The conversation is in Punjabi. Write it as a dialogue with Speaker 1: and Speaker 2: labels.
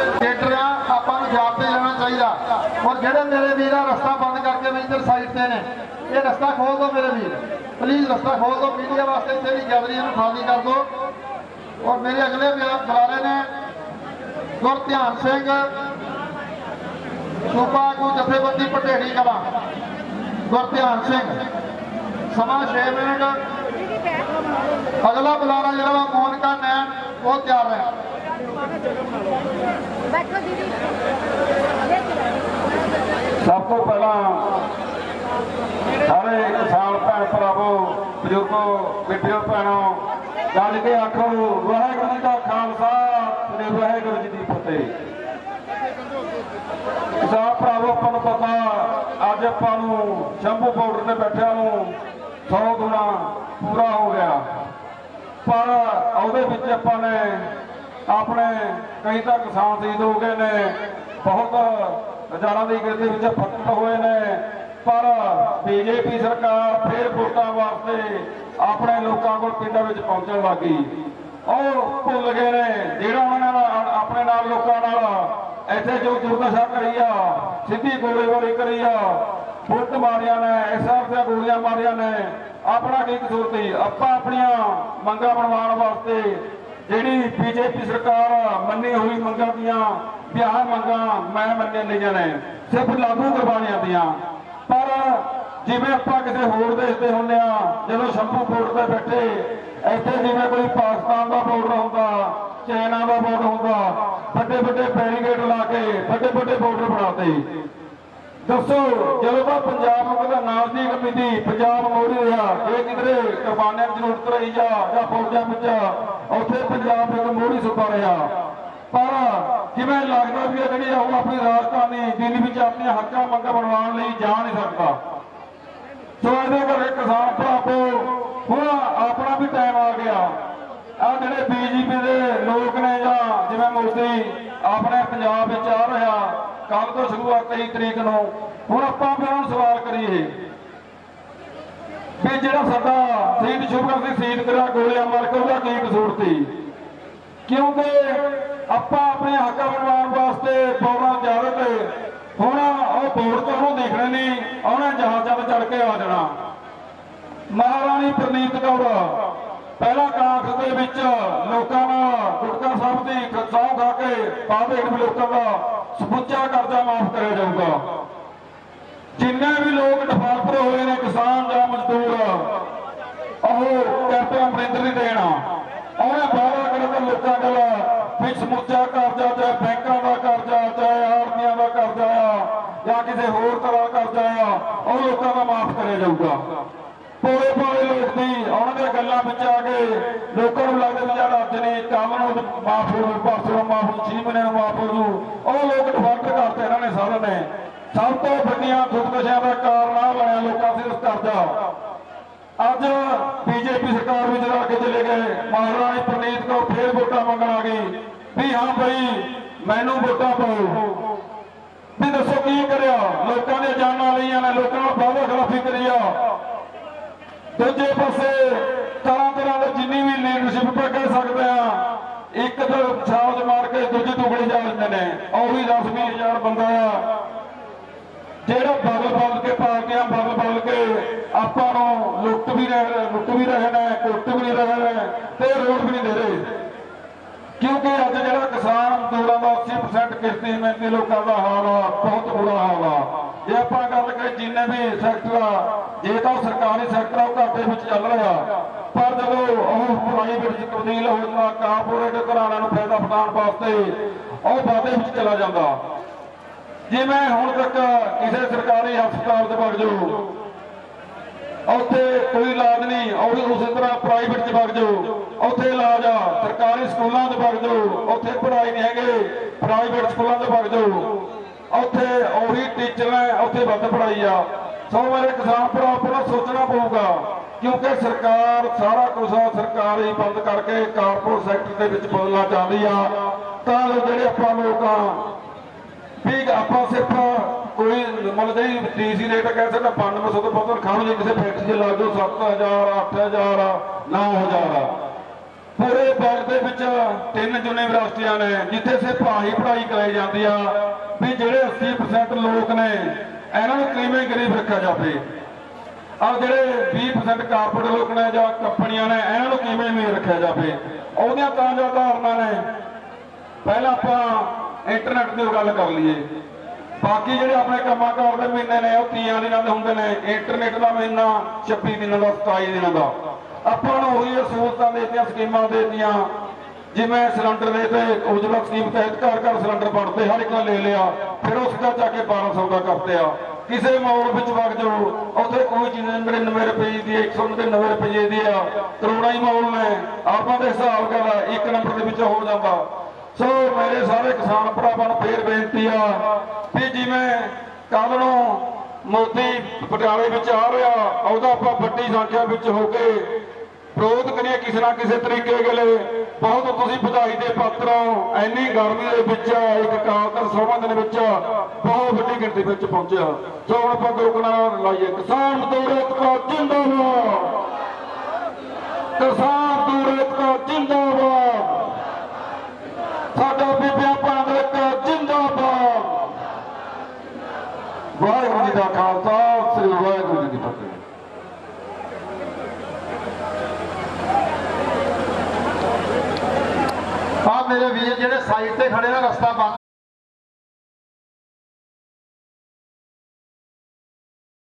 Speaker 1: ਥੀਏਟਰ ਆਪਾਂ ਨੂੰ ਜਵਾਬ ਤੇ ਜਾਣਾ ਚਾਹੀਦਾ। ਔਰ ਜਿਹੜੇ ਮੇਰੇ ਵੀਰ ਆ, ਰਸਤਾ ਬੰਦ ਕਰਕੇ ਵੀ ਇੱਧਰ ਸਾਈਡ ਤੇ ਨੇ, ਇਹ ਰਸਤਾ ਖੋਲ ਦਿਓ ਮੇਰੇ ਵੀਰ। ਪਲੀਜ਼ ਰਸਤਾ ਖੋਲ ਦਿਓ ਮੀਡੀਆ ਵਾਸਤੇ ਇੱਥੇ ਦੀ ਗੈਲਰੀ ਨੂੰ ਖਾਲੀ ਕਰ ਦਿਓ ਔਰ ਮੇਰੇ ਅਗਲੇ ਬੁਲਾਰੇ ਨੇ ਗੁਰ ਧਿਆਨ ਸਿੰਘ, ਸੂਬਾ ਕੋ ਜਥੇਬੰਦੀ ਪਟੇੜੀ ਕਲਾ ਗੁਰ ਧਿਆਨ ਸਿੰਘ। ਸਮਾਂ 6 ਮਿੰਟ। ਅਗਲਾ ਬੁਲਾਰਾ ਜਿਹੜਾ ਮੋਹਨ ਕਾ ਨੈਣ, ਉਹ ਤਿਆਰ ਹੈ।
Speaker 2: ਸਭ ਤੋਂ ਪਹਿਲਾਂ ਸਾਰੇ ਕਿਸਾਨ ਭੈਣ ਭਰਾਵੋ, ਬਜ਼ੁਰਗੋ ਬੀਬੀਓ ਭੈਣੋ ਗੱਲ ਕੇ ਆਖੋ, ਵਾਹਿਗੁਰੂ ਜੀ ਦਾ ਖਾਲਸਾ, ਤੇ ਵਾਹਿਗੁਰੂ ਜੀ ਦੀ ਫਤਿਹ। ਕਿਸਾਨ ਭਰਾਵੋ, ਆਪਾਂ ਨੂੰ ਪਤਾ, ਅੱਜ ਆਪਾਂ ਨੂੰ ਸ਼ੰਭੂ ਬਾਰਡਰ ਤੇ ਬੈਠਿਆਂ ਨੂੰ 100 ਗੁਣਾ ਪੂਰਾ ਹੋ ਗਿਆ। ਪਰ ਉਹਦੇ ਵਿੱਚ ਆਪਾਂ ਨੇ ਆਪਣੇ ਕਈ ਤਾਂ ਕਿਸਾਨ ਸ਼ਹੀਦ ਹੋ ਗਏ ਨੇ, ਬਹੁਤ ਹਜ਼ਾਰਾਂ ਦੀ ਗਿਣਤੀ ਵਿੱਚ ਫੱਟ ਹੋਏ ਨੇ, ਪਰ ਬੀਜੇਪੀ ਸਰਕਾਰ ਫੇਰ ਵੋਟਾਂ ਵਾਸਤੇ ਆਪਣੇ ਲੋਕਾਂ ਕੋਲ ਪਿੰਡਾਂ ਵਿੱਚ ਪਹੁੰਚਣ ਲੱਗੀ। ਉਹ ਭੁੱਲ ਗਏ ਨੇ, ਜਿਹੜਾ ਉਹਨਾਂ ਨਾਲ, ਆਪਣੇ ਨਾਲ ਲੋਕਾਂ ਨਾਲ ਇੱਥੇ ਜੋ ਦੁਰਦਸ਼ਾ ਕਰੀ ਆ, ਸਿੱਧੀ ਗੋਲੀਬਾਰੀ ਕਰੀ ਆ, ਫੁੱਟ ਮਾਰੀਆਂ ਨੇ ਐਸਆਰ ਦੀਆਂ ਗੋਲੀਆਂ ਮਾਰੀਆਂ ਨੇ, ਆਪਣਾ ਕੀ ਕਸੂਰ ਸੀ? ਆਪਾਂ ਆਪਣੀਆਂ ਮੰਗਾਂ ਬਣਵਾਉਣ ਵਾਸਤੇ ਜਿਹੜੀ ਬੀਜੇਪੀ ਸਰਕਾਰ ਮੰਨੀ ਹੋਈ ਮੰਗਾਂ ਦੀਆਂ, ਵਿਆਹ ਮੰਗਾਂ ਮੈਂ ਮੰਨੇ ਲਈਆਂ ਨੇ, ਸਿਰਫ ਲਾਗੂ ਕਰਵਾਉਣੀਆਂ ਦੀਆਂ। ਪਰ ਜਿਵੇਂ ਆਪਾਂ ਕਿਸੇ ਹੋਰ ਦੇਸ਼ ਦੇ ਹੁੰਦੇ ਆ, ਜਦੋਂ ਸ਼ੰਭੂ ਬੋਰਡ ਤੇ ਬੈਠੇ, ਇੱਥੇ ਜਿਵੇਂ ਕੋਈ ਪਾਕਿਸਤਾਨ ਦਾ ਬਾਰਡਰ ਹੁੰਦਾ, ਚਾਈਨਾ ਦਾ ਬਾਰਡਰ ਹੁੰਦਾ ਵੱਡੇ ਵੱਡੇ ਬੈਰੀਗੇਡ ਲਾ ਕੇ ਵੱਡੇ ਵੱਡੇ ਬਾਰਡਰ ਬਣਾਤੇ। ਦੱਸੋ ਜਦੋਂ ਦਾ ਪੰਜਾਬ ਨੂੰ ਕਹਿੰਦਾ ਦੀ ਮਿੱਦੀ ਪੰਜਾਬ ਮੋੜੀ ਰਿਹਾ। ਇਹ ਕਿਧਰੇ ਕੁਰਬਾਨੀਆਂ ਦੀ ਜ਼ਰੂਰਤ ਰਹੀ ਜਾ ਜਾਂ ਫੌਜਾਂ ਵਿੱਚ ਉੱਥੇ ਪੰਜਾਬ ਇੱਕ ਮੋੜੀ ਸੁੱਤਾ ਰਿਹਾ। ਪਰ ਜਿਵੇਂ ਲੱਗਦਾ ਵੀ ਇਹ ਜਿਹੜੀ ਆ ਉਹ ਆਪਣੀ ਰਾਜਧਾਨੀ ਦਿੱਲੀ ਵਿੱਚ ਆਪਣੀਆਂ ਹੱਕਾਂ ਮੰਗਾਂ ਬਣਵਾਉਣ ਲਈ ਜਾ ਨਹੀਂ ਸਕਦਾ? ਸੋ ਇਹਦੇ ਕਰਕੇ ਕਿਸਾਨ ਭਰਾਵੋ ਹੁਣ ਆਪਣਾ ਵੀ ਟਾਈਮ ਆ ਗਿਆ। ਆ ਜਿਹੜੇ ਬੀਜੇਪੀ ਦੇ ਲੋਕ ਨੇ ਜਾਂ ਜਿਵੇਂ ਮੋਦੀ, ਆਪਣੇ ਪੰਜਾਬ ਵਿੱਚ ਕੱਲ ਤੋਂ ਸ਼ੁਰੂ ਆ 23 ਤਰੀਕ ਨੂੰ। ਹੁਣ ਆਪਾਂ ਵੀ ਉਹਨਾਂ ਨੂੰ ਸਵਾਲ ਕਰੀਏ। ਵੀ ਜਿਹੜਾ ਸਾਡਾ ਸ਼ਹੀਦ ਸ਼ੁਭਕਰ ਸਿੰਘ ਸ਼ਹੀਦ ਕਰਿਆ, ਗੋਲੀਆਂ ਮਾਰ ਕੇ ਉਹਦਾ ਕੀ ਕਸੂਰ ਸੀ? ਕਿਉਂਕਿ ਆਪਾਂ ਆਪਣੇ ਹੱਕਾਂ ਬਣਵਾਉਣ ਵਾਸਤੇ ਬੋਰਾਂ ਜਾ ਤੇ ਹੁਣ ਉਹ ਬੋਰ ਤੋਂ ਉਹਨੂੰ ਦੇਖਣੇ ਨਹੀਂ, ਉਹਨੇ ਜਹਾਜ਼ਾਂ ਤੇ ਚੜ ਕੇ ਆ ਜਾਣਾ। ਮਹਾਰਾਣੀ ਪ੍ਰਨੀਤ ਕੌਰ, ਪਹਿਲਾ ਕਾਂਗਰਸ ਦੇ ਵਿੱਚ ਲੋਕਾਂ ਦਾ ਗੁਟਕਾ ਸਾਹਿਬ ਦੀ ਸਹੁੰ ਖਾ ਕੇ ਵਾਅਦੇ ਵੀ ਲੋਕਾਂ ਦਾ ਸਮੁੱਚਾ ਕਰਜ਼ਾ ਮਾਫ ਕਰਿਆ ਜਾਊਗਾ। ਜਿੰਨੇ ਵੀ ਲੋਕ ਡਿਫਾਲਟਰ ਹੋਏ ਨੇ, ਕਿਸਾਨ ਜਾਂ ਮਜ਼ਦੂਰ, ਉਹ ਕੈਪਟਨ ਅਮਰਿੰਦਰ ਦੀ ਦੇਣਾ। ਆ ਉਹਨੇ ਬਾਹਰ ਕਰਦਾ ਲੋਕਾਂ ਕੋਲ ਵੀ ਸਮੁੱਚਾ ਕਰਜ਼ਾ, ਚਾਹੇ ਬੈਂਕਾਂ ਦਾ ਕਰਜ਼ਾ, ਚਾਹੇ ਆਰਮੀਆਂ ਦਾ ਕਰਜ਼ਾ ਆ ਜਾਂ ਕਿਸੇ ਹੋਰ ਤਰ੍ਹਾਂ ਦਾ ਕਰਜ਼ਾ ਆ ਉਹ ਲੋਕਾਂ ਦਾ ਮਾਫ ਕਰਿਆ ਜਾਊਗਾ। ਪੋਲੇ ਪੋਲੇ ਲੋਕ ਦੀ ਉਹਨਾਂ ਦੀਆਂ ਗੱਲਾਂ ਵਿੱਚ ਆ ਕੇ ਲੋਕਾਂ ਨੂੰ ਲੱਗਦਾ ਵੀ ਯਾਰ ਅੱਜ ਨਹੀਂ ਕੱਲ ਨੂੰ ਮਾਫ ਹੋ ਪਰਸੋਂ ਮਾਫ ਹੋ ਛੇ ਨੂੰ ਮਾਫ ਹੋ ਜੂ ਉਹ ਲੋਕ ਡਿਫਾਲਟ ਕਰਤੇ ਇਹਨਾਂ ਨੇ ਸਾਰਿਆਂ ਨੇ। ਸਭ ਤੋਂ ਵੱਡੀਆਂ ਖੁਦਕਸ਼ੀਆਂ ਦਾ ਕਾਰਨ ਆ ਬਣਿਆ ਲੋਕਾਂ ਸਿਰ ਕਰਜ਼ਾ ਅੱਜ ਬੀਜੇਪੀ ਸਰਕਾਰ ਵਿੱਚ ਲਾ ਕੇ ਚਲੇ ਗਏ। ਮਹਾਰਾਣੀ ਪ੍ਰਨੀਤ ਕੌਰ ਫੇਰ ਵੋਟਾਂ ਮੰਗਣ ਆ ਗਈ। ਵੀ ਹਾਂ ਭਾਈ ਮੈਨੂੰ ਵੋਟਾਂ ਪਾਓ। ਵੀ ਦੱਸੋ ਕੀ ਕਰਿਆ? ਲੋਕਾਂ ਦੀਆਂ ਜਾਨਾਂ ਲਈਆਂ ਨੇ, ਲੋਕਾਂ ਨਾਲ ਵਾਅਦਾ ਖਿਲਾਫੀ ਕਰੀ ਆ। ਦੂਜੇ ਪਾਸੇ ਤਰ੍ਹਾਂ ਤਰ੍ਹਾਂ ਦੇ ਜਿੰਨੀ ਵੀ ਲੀਡਰਸ਼ਿਪ ਆਪਾਂ ਕਹਿ ਸਕਦੇ ਆ, ਇੱਕ ਤਾਂ ਛਾਲ ਮਾਰ ਕੇ ਦੂਜੇ ਦੁਗਣੀ ਜਾ ਲੈਂਦੇ ਨੇ। ਉਹ ਵੀ 10 ਹਜ਼ਾਰ ਬੰਦਾ ਆ। ਜਿਹੜਾ ਬਦਲ ਬਦਲ ਕੇ ਪਾਰਟੀਆਂ ਬਦਲ ਬਦਲ ਕੇ ਆਪਾਂ ਨੂੰ ਲੁੱਟ ਵੀ ਰਹਿ ਲੁੱਟ ਵੀ ਰਹਿਣਾ ਕੁੱਟ ਵੀ ਨਹੀਂ ਰਹਿਣਾ ਤੇ ਰੋਡ ਵੀ ਨਹੀਂ ਦੇ ਰਹੇ। ਕਿਉਂਕਿ ਅੱਜ ਜਿਹੜਾ ਕਿਸਾਨ ਅੰਦੋਲਨ ਦਾ 80% ਕਿਸ਼ਤੀ ਮਿਹਨਤੀ ਲੋਕਾਂ ਦਾ ਹਾਲ ਆ, ਬਹੁਤ ਬੁਰਾ ਹਾਲ ਆ। ਜੇ ਆਪਾਂ ਗੱਲ ਕਰੀਏ ਜਿੰਨੇ ਵੀ ਸੈਕਟਰ ਆ, ਜੇ ਤਾਂ ਉਹ ਸਰਕਾਰੀ ਸੈਕਟਰ ਆ, ਉਹ ਘਾਟੇ ਵਿੱਚ ਚੱਲ ਰਿਹਾ ਪਰ ਜਦੋਂ ਉਹ ਪ੍ਰਾਈਵੇਟ ਚ ਤਬਦੀਲ ਹੋ ਜਾਂਦਾ ਕਾਰਪੋਰੇਟ ਘਰਾਣਿਆਂ ਨੂੰ ਫਾਇਦਾ ਪਟਾਉਣ ਵਾਸਤੇ, ਉਹ ਵਾਧੇ ਵਿੱਚ ਚਲਾ ਜਾਂਦਾ। ਜਿਵੇਂ ਹੁਣ ਤੱਕ ਕਿਸੇ ਸਰਕਾਰੀ ਹਸਪਤਾਲ ਦੇ ਵਗ ਜਾਓ, ਉੱਥੇ ਕੋਈ ਇਲਾਜ ਨਹੀਂ, ਉਹ ਵੀ ਉਸੇ ਤਰ੍ਹਾਂ ਪ੍ਰਾਈਵੇਟ 'ਚ ਵਗ ਜਾਓ। ਉੱਥੇ ਇਲਾਜ ਆ, ਸਰਕਾਰੀ ਸਕੂਲਾਂ 'ਚ ਵਗ ਜਾਓ, ਉੱਥੇ ਪੜ੍ਹਾਈ ਨਹੀਂ ਹੈਗੇ ਪ੍ਰਾਈਵੇਟ ਸਕੂਲਾਂ 'ਚ ਵਗ ਜਾਓ। ਉੱਥੇ ਉਹੀ ਟੀਚਰਾਂ ਉੱਥੇ ਵੱਧ ਪੜ੍ਹਾਈ ਆ। ਸੋ ਮੇਰੇ ਕਿਸਾਨ ਭਰਾ ਆਪਣਾ ਸੋਚਣਾ ਪਊਗਾ, ਕਿਉਂਕਿ ਸਰਕਾਰ ਸਾਰਾ ਕੁਝ ਸਰਕਾਰੀ ਬੰਦ ਕਰਕੇ ਕਾਰਪੋਰੇਟ ਸੈਕਟਰ ਦੇ ਵਿੱਚ ਬਦਲਣਾ ਚਾਹੁੰਦੀ ਆ। ਤਾਂ ਜੋ ਜਿਹੜੇ ਆਪਾਂ ਲੋਕਾਂ ਵੀ ਆਪਾਂ ਸਿਰਫ ਕੋਈ ਮਤਲਬ ਜਿਹੜੀ ਡੀਸੀ ਰੇਟ ਕਹਿ ਸਕਦਾ 9500 ਤੋਂ ਵੱਧ ਖਾਣ ਜੇ ਕਿਸੇ ਫੈਕਟਰੀ 'ਚ ਲਾ ਦਿਓ 7000 8000 9000 ਪੂਰੇ ਵਰਲਡ ਦੇ ਵਿੱਚ ਤਿੰਨ ਯੂਨੀਵਰਸਿਟੀਆਂ ਨੇ, ਜਿੱਥੇ ਸਿਰਫ ਆਹੀ ਪੜ੍ਹਾਈ ਕਰਾਈ ਜਾਂਦੀ ਆ, ਵੀ ਜਿਹੜੇ 80% ਲੋਕ ਨੇ ਇਹਨਾਂ ਨੂੰ ਕਿਵੇਂ ਗਰੀਬ ਰੱਖਿਆ ਜਾਵੇ? ਔਰ ਜਿਹੜੇ 20% ਕਾਰਪੋਰੇਟ ਲੋਕ ਨੇ ਜਾਂ ਕੰਪਨੀਆਂ ਨੇ, ਇਹਨਾਂ ਨੂੰ ਕਿਵੇਂ ਨਹੀਂ ਰੱਖਿਆ ਜਾਵੇ? ਉਹਦੀਆਂ ਤਾਂ ਜੋ ਉਦਾਹਰਨਾਂ ਨੇ। ਪਹਿਲਾਂ ਆਪਾਂ ਇੰਟਰਨੈਟ ਦੀ ਗੱਲ ਕਰ ਲਈਏ। ਬਾਕੀ ਜਿਹੜੇ ਆਪਣੇ ਕੰਮਾਂ ਕਾਰ ਦੇ ਮਹੀਨੇ ਨੇ, ਉਹ ਤੀਆਂ ਦਿਨਾਂ ਦੇ ਹੁੰਦੇ ਨੇ। ਇੰਟਰਨੈਟ ਦਾ ਮਹੀਨਾ 26 ਦਿਨਾਂ ਦਾ 27 ਦਿਨਾਂ ਦਾ। ਆਪਾਂ ਨੂੰ ਉਹੀ ਸਹੂਲਤਾਂ ਦੇਤੀਆਂ, ਸਕੀਮਾਂ ਦੇਤੀਆਂ। ਜਿਵੇਂ ਸਿਲੰਡਰ ਦੇ ਤੇ ਉਜਲਾ ਸਕੀਮ ਤਹਿਤ ਘਰ ਘਰ ਸਿਲੰਡਰ ਵੰਡਦੇ, ਹਰ ਇੱਕ ਨੇ ਲੈ ਲਿਆ। ਫਿਰ ਉਸ ਦਾ ਜਾ ਕੇ 1200 ਦਾ ਕਰਦੇ ਕਿਸੇ ਮੋੜ ਵਿੱਚ ਵਗ ਜਾਓ, ਉੱਥੇ ਕੋਈ ਚੀਜ਼ 99 ਰੁਪਏ ਦੀ 199 ਰੁਪਏ ਦੀ ਆ। ਕਰੋੜਾਂ ਹੀ ਮੋੜ ਨੇ। ਆਪਾਂ ਦੇ ਹਿਸਾਬ ਨਾਲ ਇੱਕ ਨੰਬਰ ਦੇ ਵਿੱਚ ਹੋ ਜਾਂਦਾ। ਸੋ ਮੇਰੇ ਸਾਰੇ ਕਿਸਾਨ ਭਰਾਵਾਂ ਨੂੰ ਫੇਰ ਬੇਨਤੀ ਆ ਵੀ ਜਿਵੇਂ ਕੱਲ ਨੂੰ ਮੋਦੀ ਪਟਿਆਲੇ ਵਿੱਚ ਆ ਰਿਹਾ, ਉਹਦਾ ਆਪਾਂ ਵੱਡੀ ਸੰਖਿਆ ਵਿੱਚ ਹੋ ਕੇ ਵਿਰੋਧ ਕਰੀਏ ਕਿਸੇ ਨਾ ਕਿਸੇ ਤਰੀਕੇ ਗਲੇ ਬਹੁਤ ਤੁਸੀਂ ਵਧਾਈ ਦੇ ਪਾਤਰ ਹੋ। ਇੰਨੀ ਗਰਮੀ ਦੇ ਵਿੱਚ, ਇੱਕ ਕਾਲਦਰ ਸੋਮਾ ਦੇ ਵਿੱਚ ਬਹੁਤ ਵੱਡੀ ਗਿਣਤੀ ਵਿੱਚ ਪਹੁੰਚਿਆ। ਸੋ ਹੁਣ ਆਪਾਂ ਗੋਕਣਾ ਲਾਈਏ। ਕਿਸਾਨ ਮਜ਼ਦੂਰ ਏਕਤਾ ਜਿੰਦਾਬਾਦ। ਕਿਸਾਨ ਮਜ਼ਦੂਰ ਏਕਤਾ ਜਿੰਦਾਬਾਦ ਸਾਡਾ ਬੀਬੀਆਂ ਭੈਣਾਂ ਦਾ ਇੱਕ ਜਿੰਦਾਬਾਦ ਵਾਹਿਗੁਰੂ ਜੀ ਦਾ ਖਾਲਸਾ ਸ੍ਰੀ ਵਾਹਿਗੁਰੂ ਜੀ ਕੀ ਫਤਿਹ
Speaker 1: ਆ ਮੇਰੇ ਵੀਰ ਜਿਹੜੇ ਸਾਈਡ ਤੇ ਖੜੇ ਨੇ ਰਸਤਾ ਬੰਦ।